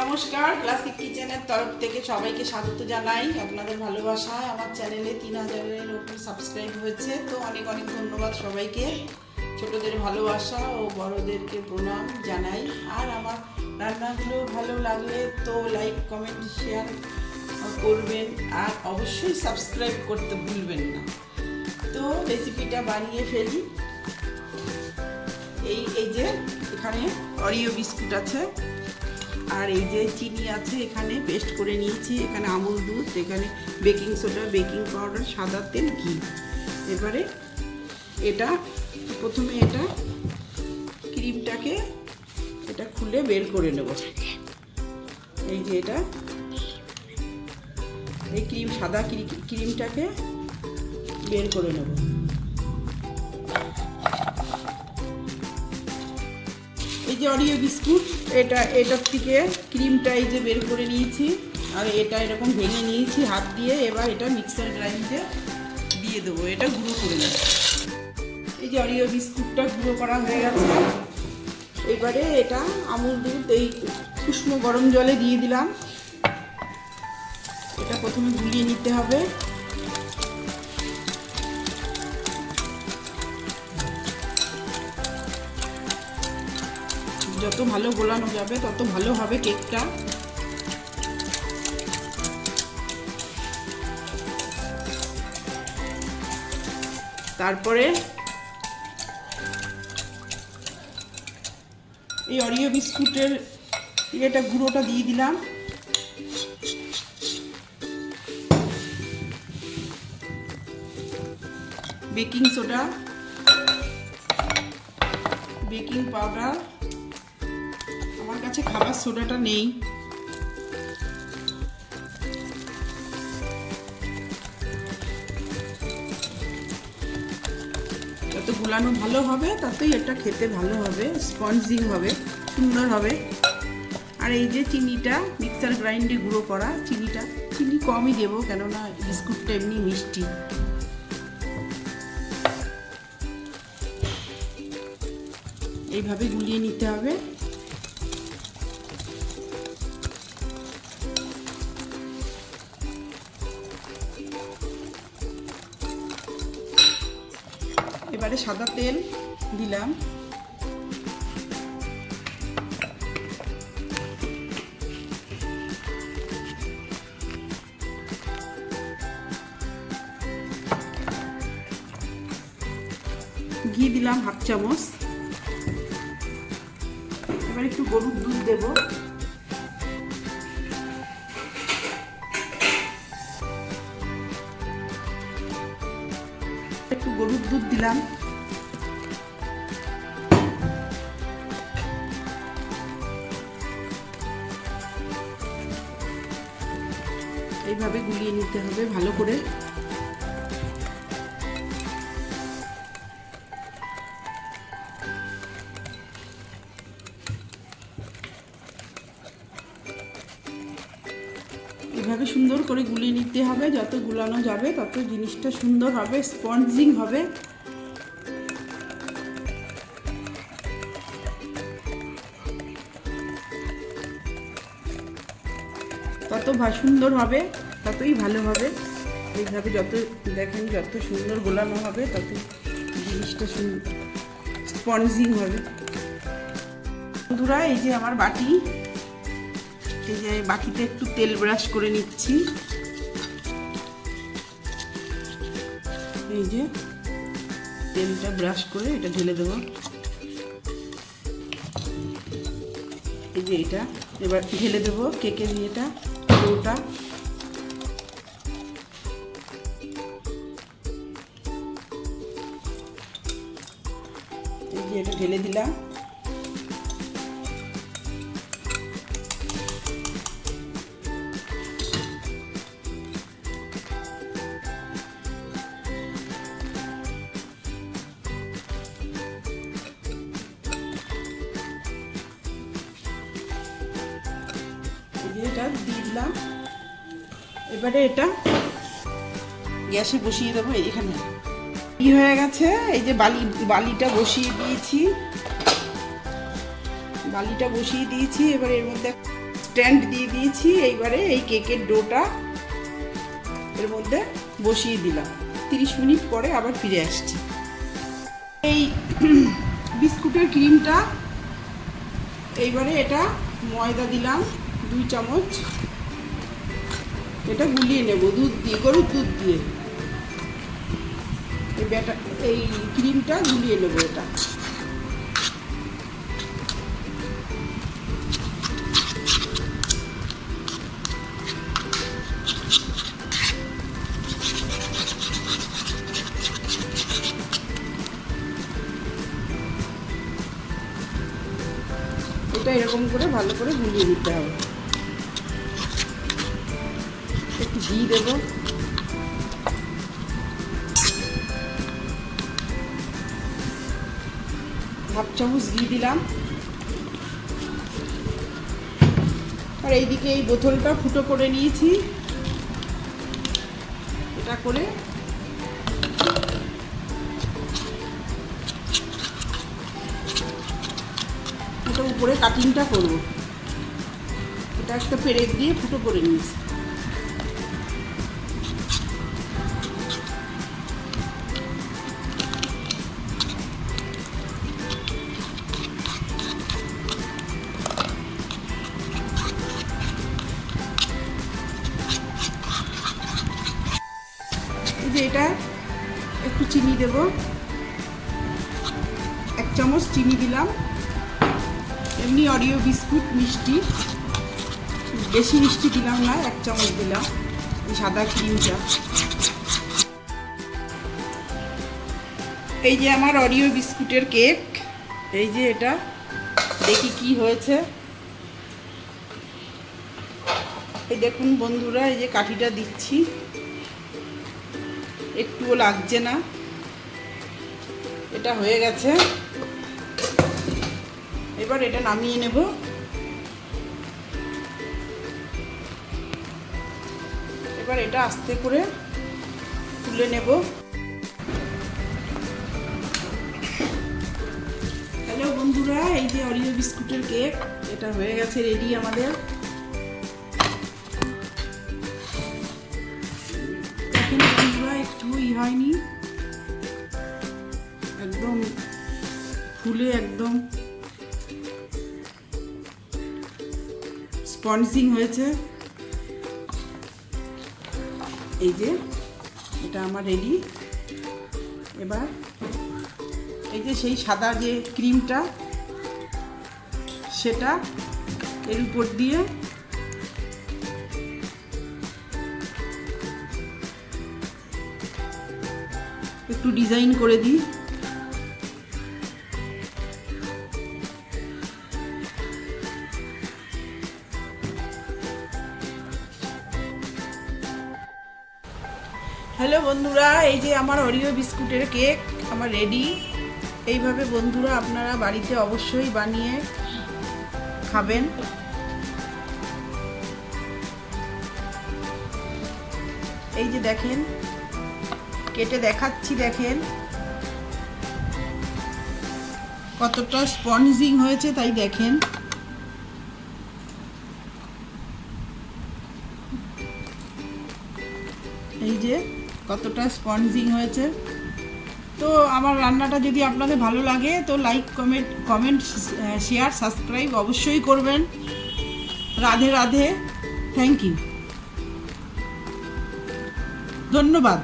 নমস্কার ক্লাসিক কিচেনের তরফ থেকে সবাইকে স্বাগত জানাই। আপনাদের ভালোবাসায় আমার চ্যানেলে তিন হাজারের ওপর সাবস্ক্রাইব হয়েছে। তো অনেক অনেক ধন্যবাদ সবাইকে। ছোটদের ভালোবাসা ও বড়দেরকে প্রণাম জানাই। আর আমার রান্নাগুলো ভালো লাগলে তো লাইক কমেন্ট শেয়ার করবেন। আর অবশ্যই সাবস্ক্রাইব করতে ভুলবেন না। তো রেসিপিটা বানিয়ে ফেলি। এই এই যে এখানে অরিও বিস্কুট আছে। আর এই যে চিনি আছে এখানে পেস্ট করে নিয়েছি। এখানে আমুল দুধ, এখানে বেকিং সোডা বেকিং পাউডার সাদা তেল, ঘি। এবারে এটা, প্রথমে এটা ক্রিমটাকে এটা খুলে বের করে নেব। এই যে এটা, এই ক্রিম, সাদা ক্রি- ক্রিমটাকে বের করে নেব। যে অরিও বিস্কুট। এটা, এটার থেকে ক্রিমটা এই যে বের করে নিয়েছি। আর এটা এরকম ভেঙে নিয়েছি হাত দিয়ে। এবার এটা মিক্সার গ্রাইন্ডে দিয়ে দেবো। এটা গুঁড়ো করে নেব। এই যে অরিও বিস্কুটটা গুঁড়ো করা হয়ে গেছে। এবারে এটা আমুল দুধ, এই উষ্ণ গরম জলে দিয়ে দিলাম। এটা প্রথমে গুলিয়ে নিতে হবে। যত ভালো গোলানো যাবে, তত ভালো হবে কেকটা। তারপরে এই অরিও বিস্কুটের এটা গুঁড়োটা দিয়ে দিলাম। Baking soda, baking powder. কাছে খাবার সোডাটা নেই। যত গুলানো ভালো হবে, ততই এটা খেতে ভালো হবে, স্পঞ্জিং হবে, সুন্দর হবে। আর এই যে চিনিটা, মিক্সার গ্রাইন্ডে গুঁড়ো করা চিনিটা, চিনি কমই দেবো, কেননা বিস্কুটটা এমনি মিষ্টি। এইভাবে গুলিয়ে নিতে হবে। এবারে সাদা তেল দিলাম। ঘি দিলাম হাফ চামচ। এবার একটু গরুর দুধ দেব। একটু গরুর দুধ দিলাম। এইভাবে গুলিয়ে নিতে হবে ভালো করে। সুন্দর করে গুলিয়ে নিতে হবে, যত গুলানো যাবে তত জিনিসটা সুন্দর হবে, স্পঞ্জিং হবে। তত সুন্দর হবে, ততই ভালো হবে। এইভাবে যত দেখেন, যত সুন্দর গোলানো হবে, তত জিনিসটা সুন্দর স্পঞ্জিং হবে। বন্ধুরা, এই যে আমার বাটি এই যে বাটিতে একটু তেল ব্রাশ করে নিচ্ছি। এই যে, তেলটা ব্রাশ করে এটা ঢেলে দেবো। এই যে এটা, এবার ঢেলে দেবো কেকের ইয়েটা ডোটা। এই যে এটা ঢেলে দিলাম। এটা দিলাম। এবারে এটা গ্যাসে বসিয়ে দেবো এখানে। কি হয়ে গেছে, এই যে বালি, বালিটা বসিয়ে দিয়েছি। বালিটা বসিয়ে দিয়েছি, এবার এর মধ্যে স্ট্যান্ড দিয়ে দিয়েছি, এইবারে এই কেকের ডোটা এর মধ্যে বসিয়ে দিলাম। তিরিশ মিনিট পরে আবার ফিরে আসছি। এই বিস্কুটের ক্রিমটা, এইবারে এটা ময়দা দিলাম। দুই চামচ। এটা গুলিয়ে নেব, দুধ দিয়ে, গরুর দুধ দিয়ে। এই ব্যাটা, এই ক্রিমটা গুলিয়ে নেব এটা। এটা এরকম করে ভালো করে গুলিয়ে দিতে হবে। ঘি দেবো। হাফ চামচ ঘি দিলাম। আর এইদিকে এই বোতলটা ফুটো করে নিয়েছি। এটা করে এটা উপরে কাটিংটা করব। এটা একটা পেরেক দিয়ে ফুটো করে নিয়েছি। এই যে এটা, একটু চিনি দেব। এক চামচ চিনি দিলাম। এমনি অরিও বিস্কুট, মিষ্টি। বেশি মিষ্টি দিলাম না, এক চামচ দিলাম। সাদা ক্রিমটা এই যে আমার অরিও বিস্কুটের কেক, এই যে এটা। দেখি কি হয়েছে। এই দেখুন বন্ধুরা, এই যে কাঠিটা দিচ্ছি। একটুও লাগছে না। এটা হয়ে গেছে। এবার এটা নামিয়ে নেব। এবার এটা আস্তে করে তুলে নেব। হ্যালো বন্ধুরা, এই যে অরিও বিস্কুটের কেক এটা হয়ে গেছে রেডি আমাদের। হয়নি। একদম ফুলে একদম স্পঞ্জিং হয়েছে। এই যে, এটা আমার রেডি। এবার এই যে সেই সাদা যে ক্রিমটা, সেটা এর উপর দিয়ে একটু ডিজাইন করে দিই। হ্যালো বন্ধুরা, এই যে আমার অরিও বিস্কুটের কেক, আমার রেডি। এইভাবে বন্ধুরা আপনারা বাড়িতে অবশ্যই বানিয়ে খাবেন। এই যে দেখেন কেটে দেখাচ্ছি, দেখেন। কতটা স্পঞ্জিং হয়েছে, তাই দেখেন। এই যে, কতটা স্পঞ্জিং হয়েছে। তো আমার রান্নাটা যদি আপনাদের ভালো লাগে, তো like comment comment share subscribe অবশ্যই করবেন। রাধে রাধে। থ্যাংক ইউ ধন্যবাদ।